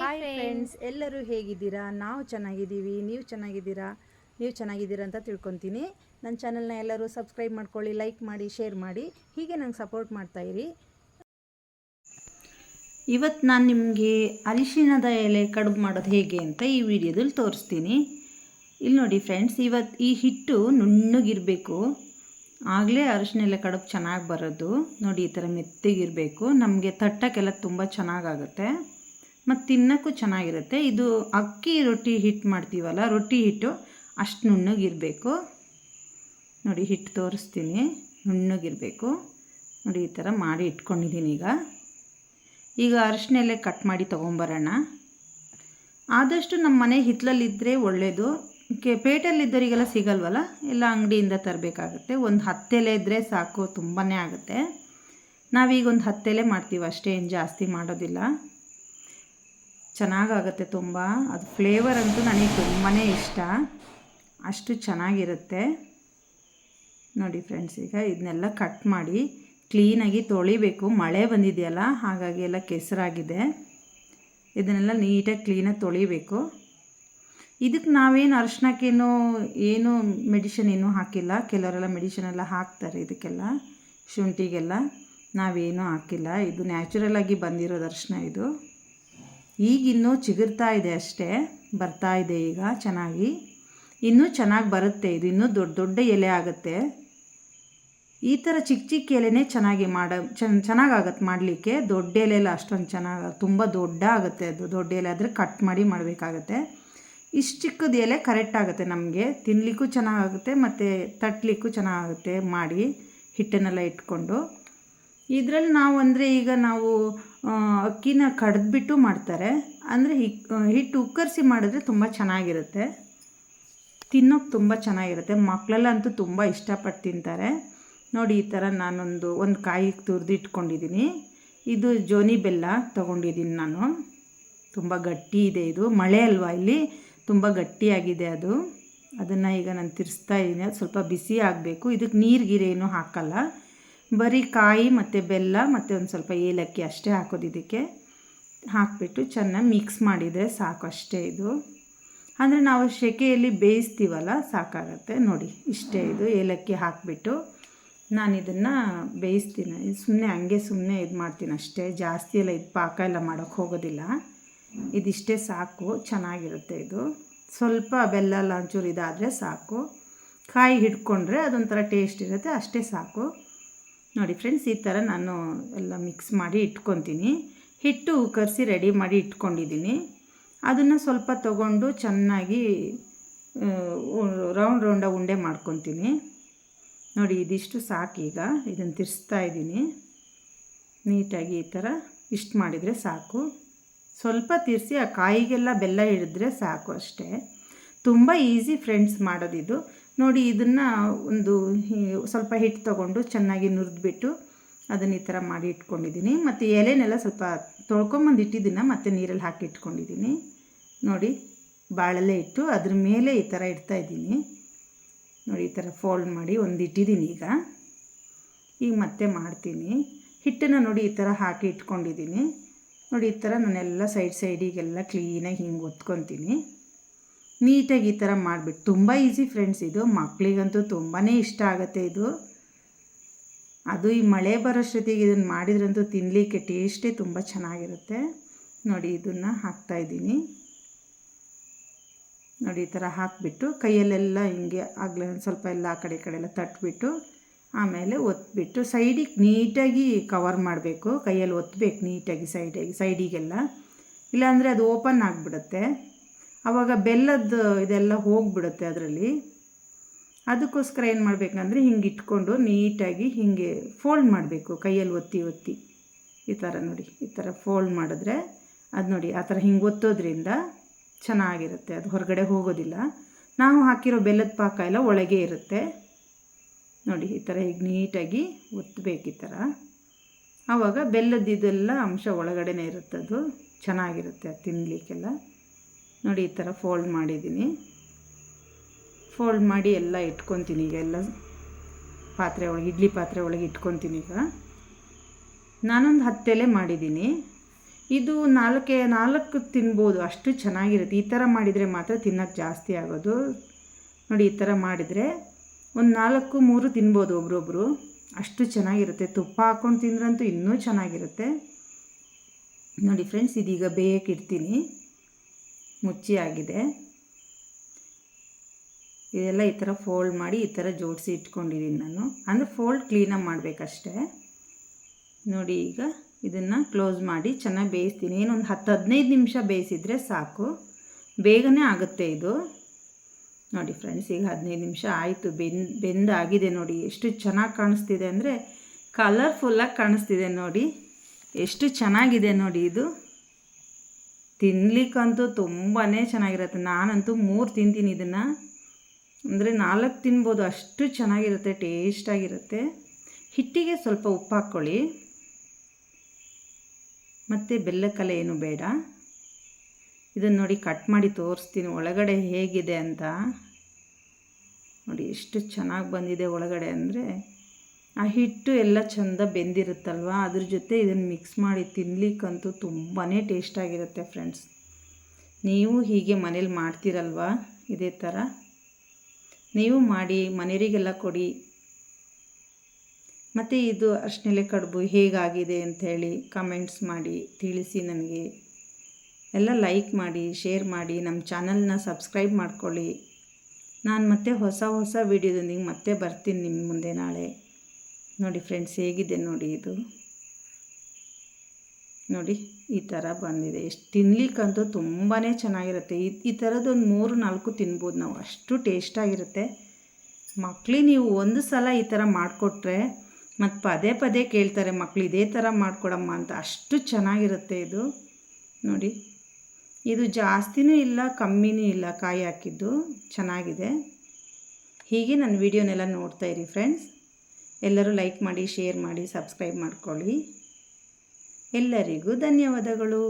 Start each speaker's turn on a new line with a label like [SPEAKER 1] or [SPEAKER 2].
[SPEAKER 1] Hi friends ಎಲ್ಲರೂ ಹೇಗಿದ್ದೀರಾ? ನಾವು ಚೆನ್ನಾಗಿದ್ದೀವಿ. ನೀವು ಚೆನ್ನಾಗಿದ್ದೀರಾ? ನೀವು ಚೆನ್ನಾಗಿದ್ದೀರಾ ಅಂತ ತಿಳ್ಕೊತೀನಿ. ನನ್ನ ಚಾನಲ್ನ ಎಲ್ಲರೂ ಸಬ್ಸ್ಕ್ರೈಬ್ ಮಾಡ್ಕೊಳ್ಳಿ ಲೈಕ್ ಮಾಡಿ ಶೇರ್ ಮಾಡಿ. ಹೀಗೆ ನಂಗೆ ಸಪೋರ್ಟ್ ಮಾಡ್ತಾಯಿರಿ ಇವತ್ತು ನಾನು ನಿಮಗೆ ಅರಿಶಿಣದ ಎಲೆ ಕಡುಬು ಮಾಡೋದು ಹೇಗೆ ಅಂತ ಈ ವಿಡಿಯೋದಲ್ಲಿ ತೋರಿಸ್ತೀನಿ. ಇಲ್ಲಿ ನೋಡಿ ಫ್ರೆಂಡ್ಸ್ ಇವತ್ತು ಈ ಹಿಟ್ಟು ನುಣ್ಣಗಿರಬೇಕು. ಆಗಲೇ ಅರಿಶಿನ ಎಲೆ ಕಡುಬು ಚೆನ್ನಾಗಿ ಬರೋದು. ನೋಡಿ ಈ ಥರ ಮೆತ್ತಗಿರಬೇಕು. ನಮಗೆ ತಟ್ಟಕ್ಕೆಲ್ಲ ತುಂಬ ಚೆನ್ನಾಗಾಗುತ್ತೆ. ಮತ್ತು ತಿನ್ನೋಕ್ಕೂ ಚೆನ್ನಾಗಿರುತ್ತೆ. ಇದು ಅಕ್ಕಿ ರೊಟ್ಟಿ ಹಿಟ್ಟು ಮಾಡ್ತೀವಲ್ಲ, ರೊಟ್ಟಿ ಹಿಟ್ಟು, ಅಷ್ಟು ನುಣ್ಣಗಿರಬೇಕು. ನೋಡಿ ಹಿಟ್ಟು ತೋರಿಸ್ತೀನಿ. ನುಣ್ಣಗಿರಬೇಕು. ನೋಡಿ, ಈ ಥರ ಮಾಡಿ ಇಟ್ಕೊಂಡಿದ್ದೀನಿ ಈಗ. ಈಗ ಅರಿಶಿನ ಎಲೆ ಕಟ್ ಮಾಡಿ ತೊಗೊಂಬರೋಣ. ಆದಷ್ಟು ನಮ್ಮ ಮನೆ ಹಿತ್ತಲಲ್ಲಿದ್ದರೆ ಒಳ್ಳೆಯದು ಕೆ, ಪೇಟೆಯಲ್ಲಿದ್ದವರಿಗೆಲ್ಲ ಸಿಗಲ್ವಲ್ಲ? ಎಲ್ಲ ಅಂಗಡಿಯಿಂದ ತರಬೇಕಾಗುತ್ತೆ. ಒಂದು ಹತ್ತೆಲೆ ಇದ್ದರೆ ಸಾಕು ತುಂಬಾ ಆಗುತ್ತೆ. ನಾವೀಗ ಒಂದು ಹತ್ತೆಲೆ ಮಾಡ್ತೀವಿ, ಅಷ್ಟೇ, ಏನು ಜಾಸ್ತಿ ಮಾಡೋದಿಲ್ಲ. ಚೆನ್ನಾಗಾಗುತ್ತೆ ತುಂಬ. ಅದು ಫ್ಲೇವರ್ ಅಂತೂ ನನಗೆ ತುಂಬಾ ಇಷ್ಟ. ಅಷ್ಟು ಚೆನ್ನಾಗಿರುತ್ತೆ. ನೋಡಿ ಫ್ರೆಂಡ್ಸ್ ಈಗ ಇದನ್ನೆಲ್ಲ ಕಟ್ ಮಾಡಿ ಕ್ಲೀನಾಗಿ ತೊಳಿಬೇಕು. ಮಳೆ ಬಂದಿದೆಯಲ್ಲ, ಹಾಗಾಗಿ ಎಲ್ಲ ಕೆಸರಾಗಿದೆ. ಇದನ್ನೆಲ್ಲ ನೀಟಾಗಿ ಕ್ಲೀನಾಗಿ ತೊಳಿಬೇಕು. ಇದಕ್ಕೆ ನಾವೇನು ಅರಿಶಿನಕ್ಕೇನು ಏನು ಮೆಡಿಷನ್ ಏನೂ ಹಾಕಿಲ್ಲ. ಕೆಲವರೆಲ್ಲ ಮೆಡಿಷನ್ ಎಲ್ಲ ಹಾಕ್ತಾರೆ ಇದಕ್ಕೆಲ್ಲ. ಶುಂಠಿಗೆಲ್ಲ ನಾವೇನೂ ಹಾಕಿಲ್ಲ. ಇದು ನ್ಯಾಚುರಲ್ ಆಗಿ ಬಂದಿರೋದು ದರ್ಶನ ಇದು. ಈಗಿನ್ನೂ ಚಿಗುರ್ತಾ ಇದೆ ಅಷ್ಟೇ, ಬರ್ತಾ ಇದೆ ಈಗ ಚೆನ್ನಾಗಿ. ಇನ್ನೂ ಚೆನ್ನಾಗಿ ಬರುತ್ತೆ, ಇದು ಇನ್ನೂ ದೊಡ್ಡ ದೊಡ್ಡ ಎಲೆ ಆಗುತ್ತೆ. ಈ ಥರ ಚಿಕ್ಕ ಚಿಕ್ಕ ಎಲೆನೇ ಚೆನ್ನಾಗಿ ಮಾಡ ಚೆನ್ನ ಚೆನ್ನಾಗಾಗತ್ತೆ ಮಾಡಲಿಕ್ಕೆ. ದೊಡ್ಡ ಎಲೆ ಎಲ್ಲ ಅಷ್ಟೊಂದು ಚೆನ್ನಾಗಿ, ತುಂಬ ದೊಡ್ಡ ಆಗುತ್ತೆ ಅದು. ದೊಡ್ಡ ಎಲೆ ಆದರೆ ಕಟ್ ಮಾಡಿ ಮಾಡಬೇಕಾಗತ್ತೆ. ಇಷ್ಟು ಚಿಕ್ಕದ ಎಲೆ ಕರೆಕ್ಟ್ ಆಗುತ್ತೆ ನಮಗೆ. ತಿನ್ನಲಿಕ್ಕೂ ಚೆನ್ನಾಗಾಗುತ್ತೆ ಮತ್ತು ತಟ್ಟಲಿಕ್ಕೂ ಚೆನ್ನಾಗುತ್ತೆ ಮಾಡಿ ಹಿಟ್ಟನ್ನೆಲ್ಲ ಇಟ್ಕೊಂಡು. ಇದರಲ್ಲಿ ನಾವು ಅಂದರೆ ಈಗ ನಾವು ಅಕ್ಕಿನ ಕಡ್ದುಬಿಟ್ಟು ಮಾಡ್ತಾರೆ. ಅಂದರೆ ಹಿಟ್ಟು ಉಕ್ಕರಿಸಿ ಮಾಡಿದ್ರೆ ತುಂಬ ಚೆನ್ನಾಗಿರುತ್ತೆ. ತಿನ್ನೋಕ್ಕೆ ತುಂಬ ಚೆನ್ನಾಗಿರುತ್ತೆ. ಮಕ್ಕಳೆಲ್ಲಂತೂ ತುಂಬ ಇಷ್ಟಪಟ್ಟು ತಿಂತಾರೆ. ನೋಡಿ, ಈ ಥರ ನಾನೊಂದು, ಒಂದು ಕಾಯಿ ತುರಿದು ಇಟ್ಕೊಂಡಿದ್ದೀನಿ ಇದು ಜೋನಿ ಬೆಲ್ಲ ತೊಗೊಂಡಿದ್ದೀನಿ ನಾನು. ತುಂಬ ಗಟ್ಟಿ ಇದೆ ಇದು. ಮಳೆ ಅಲ್ವಾ ಇಲ್ಲಿ? ತುಂಬ ಗಟ್ಟಿಯಾಗಿದೆ ಅದು. ಅದನ್ನು ಈಗ ನಾನು ತಿರ್ಸ್ತಾ ಇದ್ದೀನಿ. ಅದು ಸ್ವಲ್ಪ ಬಿಸಿ ಆಗಬೇಕು. ಇದಕ್ಕೆ ನೀರು ಗೀರೇನು ಹಾಕಲ್ಲ. ಬರೀ ಕಾಯಿ ಮತ್ತು ಬೆಲ್ಲ ಮತ್ತು ಒಂದು ಸ್ವಲ್ಪ ಏಲಕ್ಕಿ ಅಷ್ಟೇ ಹಾಕೋದು ಇದಕ್ಕೆ. ಹಾಕಿಬಿಟ್ಟು ಚೆನ್ನಾಗಿ ಮಿಕ್ಸ್ ಮಾಡಿದರೆ ಸಾಕು ಅಷ್ಟೇ ಇದು. ಅಂದರೆ ನಾವು ಸೆಕೆಯಲ್ಲಿ ಬೇಯಿಸ್ತೀವಲ್ಲ ಸಾಕಾಗತ್ತೆ. ನೋಡಿ, ಇಷ್ಟೇ ಇದು ಏಲಕ್ಕಿ ಹಾಕಿಬಿಟ್ಟು ನಾನು ಇದನ್ನು ಬೇಯಿಸ್ತೀನಿ. ಸುಮ್ಮನೆ ಹಂಗೆ ಸುಮ್ಮನೆ ಇದು ಮಾಡ್ತೀನಿ ಅಷ್ಟೇ. ಜಾಸ್ತಿ ಎಲ್ಲ ಇದು ಪಾಕ ಎಲ್ಲ ಮಾಡೋಕ್ಕೆ ಹೋಗೋದಿಲ್ಲ. ಇದಿಷ್ಟೇ ಸಾಕು. ಚೆನ್ನಾಗಿರುತ್ತೆ ಇದು. ಸ್ವಲ್ಪ ಬೆಲ್ಲ ಲಾಂಚೂರು ಇದಾದರೆ ಸಾಕು. ಕಾಯಿ ಹಿಡ್ಕೊಂಡ್ರೆ ಅದೊಂಥರ ಟೇಸ್ಟ್ ಇರುತ್ತೆ. ಅಷ್ಟೇ ಸಾಕು. ನೋಡಿ ಫ್ರೆಂಡ್ಸ್ ಈ ಥರ ನಾನು ಎಲ್ಲ ಮಿಕ್ಸ್ ಮಾಡಿ ಇಟ್ಕೊತೀನಿ. ಹಿಟ್ಟು ಕರೆಸಿ ರೆಡಿ ಮಾಡಿ ಇಟ್ಕೊಂಡಿದ್ದೀನಿ. ಅದನ್ನು ಸ್ವಲ್ಪ ತಗೊಂಡು ಚೆನ್ನಾಗಿ ರೌಂಡ್ ರೌಂಡಾಗಿ ಉಂಡೆ ಮಾಡ್ಕೊತೀನಿ. ನೋಡಿ, ಇದಿಷ್ಟು ಸಾಕು ಈಗ. ಇದನ್ನು ತಿರ್ಸ್ತಾ ಇದ್ದೀನಿ. ನೀಟಾಗಿ ಈ ಥರ ಇಷ್ಟು ಮಾಡಿದರೆ ಸಾಕು. ಸ್ವಲ್ಪ ತಿರ್ಸಿ ಆ ಕಾಯಿಗೆಲ್ಲ ಬೆಲ್ಲ ಹಿಡಿದ್ರೆ ಸಾಕು ಅಷ್ಟೇ. ತುಂಬ ಈಸಿ ಫ್ರೆಂಡ್ಸ್ ಮಾಡೋದಿದು. ನೋಡಿ ಇದನ್ನು ಒಂದು ಸ್ವಲ್ಪ ಹಿಟ್ಟು ತೊಗೊಂಡು ಚೆನ್ನಾಗಿ ನುರಿದ್ಬಿಟ್ಟು ಅದನ್ನು ಈ ಥರ ಮಾಡಿ ಇಟ್ಕೊಂಡಿದ್ದೀನಿ. ಮತ್ತು ಎಲೆನೆಲ್ಲ ಸ್ವಲ್ಪ ತೊಳ್ಕೊಂಬಂದು ಇಟ್ಟಿದ್ದೀನಿ, ಮತ್ತು ನೀರಲ್ಲಿ ಹಾಕಿ ಇಟ್ಕೊಂಡಿದ್ದೀನಿ. ನೋಡಿ ಬಾಳೆಲೆ ಇಟ್ಟು ಅದ್ರ ಮೇಲೆ ಈ ಥರ ಇಡ್ತಾಯಿದ್ದೀನಿ ನೋಡಿ, ಈ ಥರ ಫೋಲ್ಡ್ ಮಾಡಿ ಒಂದು ಇಟ್ಟಿದ್ದೀನಿ ಈಗ. ಈಗ ಮತ್ತೆ ಮಾಡ್ತೀನಿ. ಹಿಟ್ಟನ್ನು ನೋಡಿ ಈ ಥರ ಹಾಕಿ ಇಟ್ಕೊಂಡಿದ್ದೀನಿ. ನೋಡಿ, ಈ ಥರ ನಾನೆಲ್ಲ ಸೈಡ್ ಸೈಡಿಗೆಲ್ಲ ಕ್ಲೀನಾಗಿ ಹಿಂಗೆ ಒತ್ಕೊತೀನಿ. ನೀಟಾಗಿ ಈ ಥರ ಮಾಡಿಬಿಟ್ಟು, ತುಂಬ ಈಸಿ ಫ್ರೆಂಡ್ಸ್ ಇದು. ಮಕ್ಕಳಿಗಂತೂ ತುಂಬಾ ಇಷ್ಟ ಆಗುತ್ತೆ ಇದು. ಅದು ಈ ಮಳೆ ಬರೋಷ್ಟೊತ್ತಿಗೆ ಇದನ್ನು ಮಾಡಿದ್ರಂತೂ ತಿನ್ನಲಿಕ್ಕೆ ಟೇಸ್ಟೇ ತುಂಬ ಚೆನ್ನಾಗಿರುತ್ತೆ. ನೋಡಿ, ಇದನ್ನು ಹಾಕ್ತಾಯಿದ್ದೀನಿ ನೋಡಿ, ಈ ಥರ ಹಾಕಿಬಿಟ್ಟು ಕೈಯಲ್ಲೆಲ್ಲ ಹಿಂಗೆ ಆಗಲೇ ಒಂದು ಸ್ವಲ್ಪ ಎಲ್ಲ ಆ ಕಡೆ ಕಡೆ ಎಲ್ಲ ತಟ್ಬಿಟ್ಟು, ಆಮೇಲೆ ಒತ್ಬಿಟ್ಟು ಸೈಡಿಗೆ ನೀಟಾಗಿ ಕವರ್ ಮಾಡಬೇಕು. ಕೈಯಲ್ಲಿ ಒತ್ತಬೇಕು ನೀಟಾಗಿ ಸೈಡಿಗೆ ಸೈಡಿಗೆಲ್ಲ. ಇಲ್ಲಾಂದರೆ ಅದು ಓಪನ್ ಆಗಿಬಿಡುತ್ತೆ. ಆವಾಗ ಬೆಲ್ಲದ್ದು ಇದೆಲ್ಲ ಹೋಗಿಬಿಡುತ್ತೆ ಅದರಲ್ಲಿ. ಅದಕ್ಕೋಸ್ಕರ ಏನು ಮಾಡಬೇಕಂದ್ರೆ ಹಿಂಗೆ ಇಟ್ಕೊಂಡು ನೀಟಾಗಿ ಹೀಗೆ ಫೋಲ್ಡ್ ಮಾಡಬೇಕು, ಕೈಯಲ್ಲಿ ಒತ್ತಿ ಒತ್ತಿ. ಈ ಥರ ನೋಡಿ, ಈ ಥರ ಫೋಲ್ಡ್ ಮಾಡಿದ್ರೆ ಅದು ನೋಡಿ, ಆ ಥರ ಹಿಂಗೆ ಒತ್ತೋದ್ರಿಂದ ಚೆನ್ನಾಗಿರುತ್ತೆ, ಅದು ಹೊರಗಡೆ ಹೋಗೋದಿಲ್ಲ. ನಾವು ಹಾಕಿರೋ ಬೆಲ್ಲದ ಪಾಕ ಎಲ್ಲ ಒಳಗೆ ಇರುತ್ತೆ. ನೋಡಿ, ಈ ಥರ ಈಗ ನೀಟಾಗಿ ಒತ್ತಬೇಕು ಈ ಥರ ಆವಾಗ ಬೆಲ್ಲದಿದೆಲ್ಲ ಅಂಶ ಒಳಗಡೆನೇ ಇರುತ್ತೆ ಅದು ಚೆನ್ನಾಗಿರುತ್ತೆ ತಿನ್ನಲಿಕ್ಕೆಲ್ಲ ನೋಡಿ ಈ ಥರ ಫೋಲ್ಡ್ ಮಾಡಿದ್ದೀನಿ. ಫೋಲ್ಡ್ ಮಾಡಿ ಎಲ್ಲ ಇಟ್ಕೊತೀನಿ ಈಗ ಎಲ್ಲ ಪಾತ್ರೆ ಒಳಗೆ, ಇಡ್ಲಿ ಪಾತ್ರೆ ಒಳಗೆ ಇಟ್ಕೊತೀನಿ ಈಗ. ನಾನೊಂದು ಹತ್ತೆಲೆ ಮಾಡಿದ್ದೀನಿ. ಇದು ನಾಲ್ಕೆ, ನಾಲ್ಕು ತಿನ್ಬೋದು, ಅಷ್ಟು ಚೆನ್ನಾಗಿರುತ್ತೆ. ಈ ಥರ ಮಾಡಿದರೆ ಮಾತ್ರ ತಿನ್ನೋಕ್ಕೆ ಜಾಸ್ತಿ ಆಗೋದು. ನೋಡಿ ಈ ಥರ ಮಾಡಿದರೆ ಒಂದು ನಾಲ್ಕು, ಮೂರು ತಿನ್ಬೋದು ಒಬ್ರೊಬ್ಬರು ಅಷ್ಟು ಚೆನ್ನಾಗಿರುತ್ತೆ. ತುಪ್ಪ ಹಾಕ್ಕೊಂಡು ತಿಂದ್ರಂತೂ ಇನ್ನೂ ಚೆನ್ನಾಗಿರುತ್ತೆ. ನೋಡಿ ಫ್ರೆಂಡ್ಸ್, ಇದೀಗ ಬೇಯಕ್ಕಿಡ್ತೀನಿ ಮುಚ್ಚಿ ಆಗಿದೆ ಇದೆಲ್ಲ ಈ ಥರ ಫೋಲ್ಡ್ ಮಾಡಿ ಈ ಥರ ಜೋಡಿಸಿ ಇಟ್ಕೊಂಡಿದ್ದೀನಿ ನಾನು. ಅಂದರೆ ಫೋಲ್ಡ್ ಕ್ಲೀನಾಗಿ ಮಾಡಬೇಕಷ್ಟೇ. ನೋಡಿ ಈಗ ಇದನ್ನು ಕ್ಲೋಸ್ ಮಾಡಿ ಚೆನ್ನಾಗಿ ಬೇಯಿಸ್ತೀನಿ. ಏನೊಂದು ಹತ್ತು ಹದಿನೈದು ನಿಮಿಷ ಬೇಯಿಸಿದರೆ ಸಾಕು. ಬೇಗನೆ ಆಗುತ್ತೆ ಇದು. ನೋಡಿ ಫ್ರೆಂಡ್ಸ್ ಈಗ ಹದಿನೈದು ನಿಮಿಷ ಆಯಿತು. ಬೆಂದ್ ಬೆಂದಾಗಿದೆ ನೋಡಿ. ಎಷ್ಟು ಚೆನ್ನಾಗಿ ಕಾಣಿಸ್ತಿದೆ ಅಂದರೆ ಕಲರ್ಫುಲ್ಲಾಗಿ ಕಾಣಿಸ್ತಿದೆ ನೋಡಿ. ಎಷ್ಟು ಚೆನ್ನಾಗಿದೆ ನೋಡಿ ಇದು. ತಿನ್ಲಿಕ್ಕಂತೂ ತುಂಬಾ ಚೆನ್ನಾಗಿರುತ್ತೆ. ನಾನಂತೂ ಮೂರು ತಿಂತೀನಿ ಇದನ್ನು. ಅಂದರೆ ನಾಲ್ಕು ತಿನ್ಬೋದು, ಅಷ್ಟು ಚೆನ್ನಾಗಿರುತ್ತೆ, ಟೇಸ್ಟಾಗಿರುತ್ತೆ. ಹಿಟ್ಟಿಗೆ ಸ್ವಲ್ಪ ಉಪ್ಪು ಹಾಕ್ಕೊಳ್ಳಿ ಮತ್ತು ಬೆಲ್ಲಕ್ಕಲೆ ಏನು ಬೇಡ. ಇದನ್ನು ನೋಡಿ ಕಟ್ ಮಾಡಿ ತೋರಿಸ್ತೀನಿ, ಒಳಗಡೆ ಹೇಗಿದೆ ಅಂತ. ನೋಡಿ ಎಷ್ಟು ಚೆನ್ನಾಗಿ ಬಂದಿದೆ ಒಳಗಡೆ ಅಂದರೆ. ಆ ಹಿಟ್ಟು ಎಲ್ಲ ಚೆಂದ ಬೆಂದಿರುತ್ತಲ್ವ? ಅದ್ರ ಜೊತೆ ಇದನ್ನು ಮಿಕ್ಸ್ ಮಾಡಿ ತಿನ್ನಲಿಕ್ಕಂತೂ ತುಂಬಾ ಟೇಸ್ಟಾಗಿರುತ್ತೆ ಫ್ರೆಂಡ್ಸ್ ನೀವು ಹೀಗೆ ಮನೇಲಿ ಮಾಡ್ತೀರಲ್ವ? ಇದೇ ಥರ ನೀವು ಮಾಡಿ, ಮನೆಯವರಿಗೆಲ್ಲ ಕೊಡಿ. ಮತ್ತು ಇದು ಅರ್ಶಿನೆಲೆ ಕಡುಬು ಹೇಗಾಗಿದೆ ಅಂಥೇಳಿ ಕಮೆಂಟ್ಸ್ ಮಾಡಿ ತಿಳಿಸಿ ನನಗೆ. ಎಲ್ಲ ಲೈಕ್ ಮಾಡಿ ಶೇರ್ ಮಾಡಿ ನಮ್ಮ ಚಾನಲ್ನ ಸಬ್ಸ್ಕ್ರೈಬ್ ಮಾಡ್ಕೊಳ್ಳಿ. ನಾನು ಮತ್ತೆ ಹೊಸ ಹೊಸ ವೀಡಿಯೋದೊಂದಿಗೆ ಮತ್ತೆ ಬರ್ತೀನಿ ನಿಮ್ಮ ಮುಂದೆ ನಾಳೆ. ನೋಡಿ ಫ್ರೆಂಡ್ಸ್, ಹೇಗಿದೆ ನೋಡಿ ಇದು? ನೋಡಿ, ಈ ಥರ ಬಂದಿದೆ. ಎಷ್ಟು ತಿನ್ಲಿಕ್ಕಂತೂ ತುಂಬಾ ಚೆನ್ನಾಗಿರುತ್ತೆ. ಈ ಈ ಥರದ್ದೊಂದು ಮೂರು, ನಾಲ್ಕು ತಿನ್ಬೋದು ನಾವು. ಅಷ್ಟು ಟೇಸ್ಟಾಗಿರುತ್ತೆ. ಮಕ್ಳಿಗೆ ನೀವು ಒಂದು ಸಲ ಈ ಥರ ಮಾಡಿಕೊಟ್ರೆ ಮತ್ತು ಪದೇ ಪದೇ ಕೇಳ್ತಾರೆ, ಮಕ್ಳು ಇದೇ ಥರ ಮಾಡಿಕೊಡಮ್ಮ ಅಂತ. ಅಷ್ಟು ಚೆನ್ನಾಗಿರುತ್ತೆ ಇದು. ನೋಡಿ, ಇದು ಜಾಸ್ತಿನೂ ಇಲ್ಲ, ಕಮ್ಮಿನೂ ಇಲ್ಲ ಕಾಯಿ ಹಾಕಿದ್ದು. ಚೆನ್ನಾಗಿದೆ. ಹೀಗೆ ನನ್ನ ವೀಡಿಯೋನೆಲ್ಲ ನೋಡ್ತಾಯಿರಿ ಫ್ರೆಂಡ್ಸ್ ಎಲ್ಲರೂ ಲೈಕ್ ಮಾಡಿ ಶೇರ್ ಮಾಡಿ ಸಬ್ಸ್ಕ್ರೈಬ್ ಮಾಡ್ಕೊಳ್ಳಿ. ಎಲ್ಲರಿಗೂ ಧನ್ಯವಾದಗಳು.